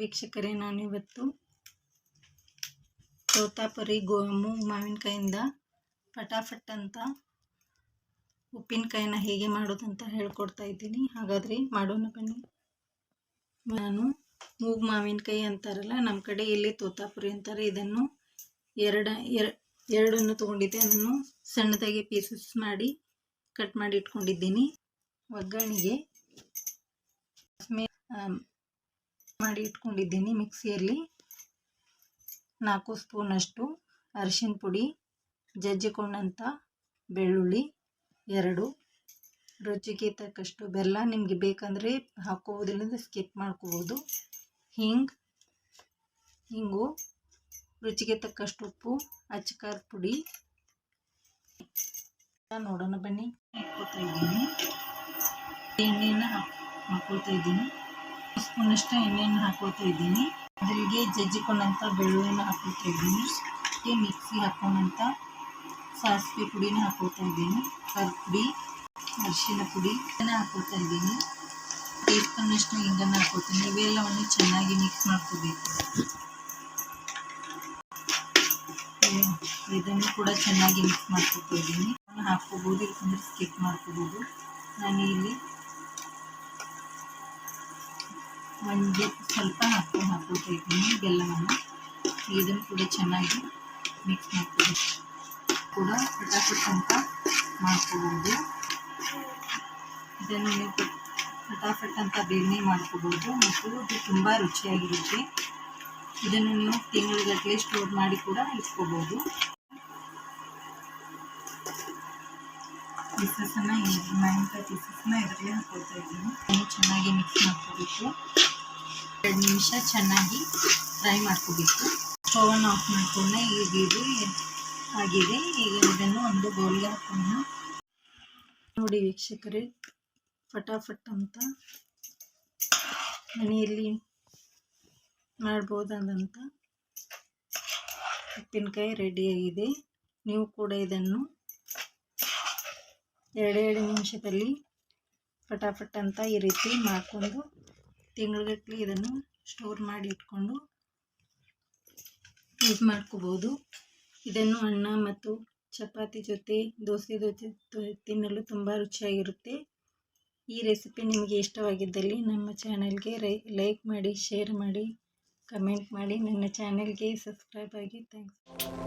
ವೀಕ್ಷಕರೇ, ನಾನಿವತ್ತು ತೋತಾಪುರಿ ಗೋ ಮೂಗ್ ಮಾವಿನಕಾಯಿಂದ ಫಟಾಫಟ್ ಅಂತ ಉಪ್ಪಿನಕಾಯಿನ ಹೇಗೆ ಮಾಡೋದಂತ ಹೇಳ್ಕೊಡ್ತಾ ಇದ್ದೀನಿ. ಹಾಗಾದರೆ ಮಾಡೋಣ ಬನ್ನಿ. ನಾನು ಮೂಗ್ ಮಾವಿನಕಾಯಿ ಅಂತಾರಲ್ಲ ನಮ್ಮ ಕಡೆ ಇಲ್ಲಿ ತೋತಾಪುರಿ ಅಂತಾರೆ. ಇದನ್ನು ಎರಡ ಎರಡನ್ನು ತೊಗೊಂಡಿದ್ದೆ. ಅದನ್ನು ಸಣ್ಣದಾಗಿ ಪೀಸಸ್ ಮಾಡಿ ಕಟ್ ಮಾಡಿ ಇಟ್ಕೊಂಡಿದ್ದೀನಿ. ಒಗ್ಗರಣೆಗೆ ಮಾಡಿ ಇಟ್ಕೊಂಡಿದ್ದೀನಿ ಮಿಕ್ಸಿಯಲ್ಲಿ. ನಾಲ್ಕು ಸ್ಪೂನಷ್ಟು ಅರಿಶಿನ ಪುಡಿ, ಜಜ್ಜಿಕೊಂಡಂಥ ಬೆಳ್ಳುಳ್ಳಿ, ಎರಡು. ರುಚಿಗೆ ತಕ್ಕಷ್ಟು ಬೆಲ್ಲ ನಿಮಗೆ ಬೇಕಂದರೆ ಹಾಕೋಬೋದಿಲ್ಲ ಸ್ಕಿಪ್ ಮಾಡ್ಕೋಬೋದು. ಹಿಂಗೆ, ಹಿಂಗು. ರುಚಿಗೆ ತಕ್ಕಷ್ಟು ಉಪ್ಪು, ಅಚ್ಚಕಾರ ಪುಡಿ. ನೋಡೋಣ ಬನ್ನಿ. ಇಟ್ಕೋತಾ ಇದ್ದೀನಿ ಎಣ್ಣೆನ ಹಾಕ್ಕೊಳ್ತಾ ಇದ್ದೀನಿ. ಸ್ಪೂನಷ್ಟು ಎಣ್ಣೆಯನ್ನು ಹಾಕೋತಾ ಇದ್ದೀನಿ. ಅದರಿಗೆ ಜಜ್ಜಿಕೊಂಡಂಥ ಬೆಳ್ಳುಳ್ಳಿನ ಹಾಕೋತಾ ಇದ್ದೀನಿ. ಮಿಕ್ಸಿ ಹಾಕೊಂಡಂಥ ಸಾಸಿವೆ ಪುಡಿನ ಹಾಕೋತಾ ಇದ್ದೀನಿ. ಕರ್ ಪುಡಿ ಅರಿಶಿನ ಪುಡಿ ಇದನ್ನು ಹಾಕೋತಾ ಇದ್ದೀನಿ. ಟೇಸ್ಟ್ನಷ್ಟು ಹಿಂಗನ್ನು ಹಾಕೋತೀನಿ ಇವೆಲ್ಲವನ್ನು ಚೆನ್ನಾಗಿ ಮಿಕ್ಸ್ ಮಾಡ್ಕೋಬೇಕು. ಇದನ್ನು ಕೂಡ ಚೆನ್ನಾಗಿ ಮಿಕ್ಸ್ ಮಾಡ್ಕೋತಾ ಇದ್ದೀನಿ. ಹಾಕ್ಕೋಬೋದು ಇಲ್ಕಂದ್ರೆ ಸ್ಕಿಪ್ ಮಾಡ್ಕೋಬೋದು. ನಾನು ಇಲ್ಲಿ ಒಂದು ಸ್ವಲ್ಪ ಹಾಕಿ ಹಾಕೋತಾ ಇದ್ದೀನಿ ಬೆಲ್ಲವನ್ನು ಇದನ್ನು ಕೂಡ ಚೆನ್ನಾಗಿ ಮಿಕ್ಸ್ ಮಾಡ್ತೀವಿ. ಕೂಡ ಫಟಾಫಟ್ ಅಂತ ಮಾಡ್ಕೋಬೋದು. ಇದನ್ನು ನೀವು ಪಟಾಫಟ್ ಅಂತ ಬೇಗನೆ ಮಾಡ್ಕೋಬೋದು ಮತ್ತು ಇದು ತುಂಬ ರುಚಿಯಾಗಿರುತ್ತೆ. ಇದನ್ನು ನೀವು ತಿಂಗಳಿಗಟ್ಟಲೆ ಸ್ಟೋರ್ ಮಾಡಿ ಕೂಡ ಇಟ್ಕೋಬೋದು. ಪೀಸಸನ್ನು ಮಾವಿನಕಾಯಿ ಪೀಸಸ್ನ ಇದರಲ್ಲಿ ಹಾಕೊಳ್ತಾ ಇದ್ದೀನಿ. ಚೆನ್ನಾಗಿ ಮಿಕ್ಸ್ ಮಾಡ್ಕೋಬೇಕು ಎರಡು ನಿಮಿಷ ಚೆನ್ನಾಗಿ ಫ್ರೈ ಮಾಡ್ಕೋಬೇಕು. ಸ್ಟೋವನ್ನು ಆಫ್ ಮಾಡಿಕೊಂಡೆ ಈಗ ಇದು ಆಗಿದೆ. ಈಗ ಇದನ್ನು ಒಂದು ಬೌಲ್ಗೆ ಹಾಕೋಣ. ನೋಡಿ ವೀಕ್ಷಕರೇ, ಫಟಾಫಟ್ ಅಂತ ಮನೆಯಲ್ಲಿ ಮಾಡ್ಬೋದಾದಂಥ ಉಪ್ಪಿನಕಾಯಿ ರೆಡಿಯಾಗಿದೆ ನೀವು ಕೂಡ ಇದನ್ನು ಎರಡೆರಡು ನಿಮಿಷದಲ್ಲಿ ಫಟಾಫಟ್ ಅಂತ ಈ ರೀತಿ ಮಾಡಿಕೊಂಡು ತಿಂಗಳಗಟ್ಟಲೆ ಇದನ್ನು ಸ್ಟೋರ್ ಮಾಡಿ ಇಟ್ಕೊಂಡು ಯೂಸ್ ಮಾಡ್ಕೋಬೋದು. ಇದನ್ನು ಅನ್ನ ಮತ್ತು ಚಪಾತಿ ಜೊತೆ, ದೋಸೆ ಜೊತೆ ತಿನ್ನಲು ತುಂಬ ರುಚಿಯಾಗಿರುತ್ತೆ. ಈ ರೆಸಿಪಿ ನಿಮಗೆ ಇಷ್ಟವಾಗಿದ್ದಲ್ಲಿ ನಮ್ಮ ಚಾನೆಲ್ಗೆ ಲೈಕ್ ಮಾಡಿ ಶೇರ್ ಮಾಡಿ ಕಮೆಂಟ್ ಮಾಡಿ. ನನ್ನ ಚಾನೆಲ್ಗೆ ಸಬ್ಸ್ಕ್ರೈಬ್ ಆಗಿ ಥ್ಯಾಂಕ್ಸ್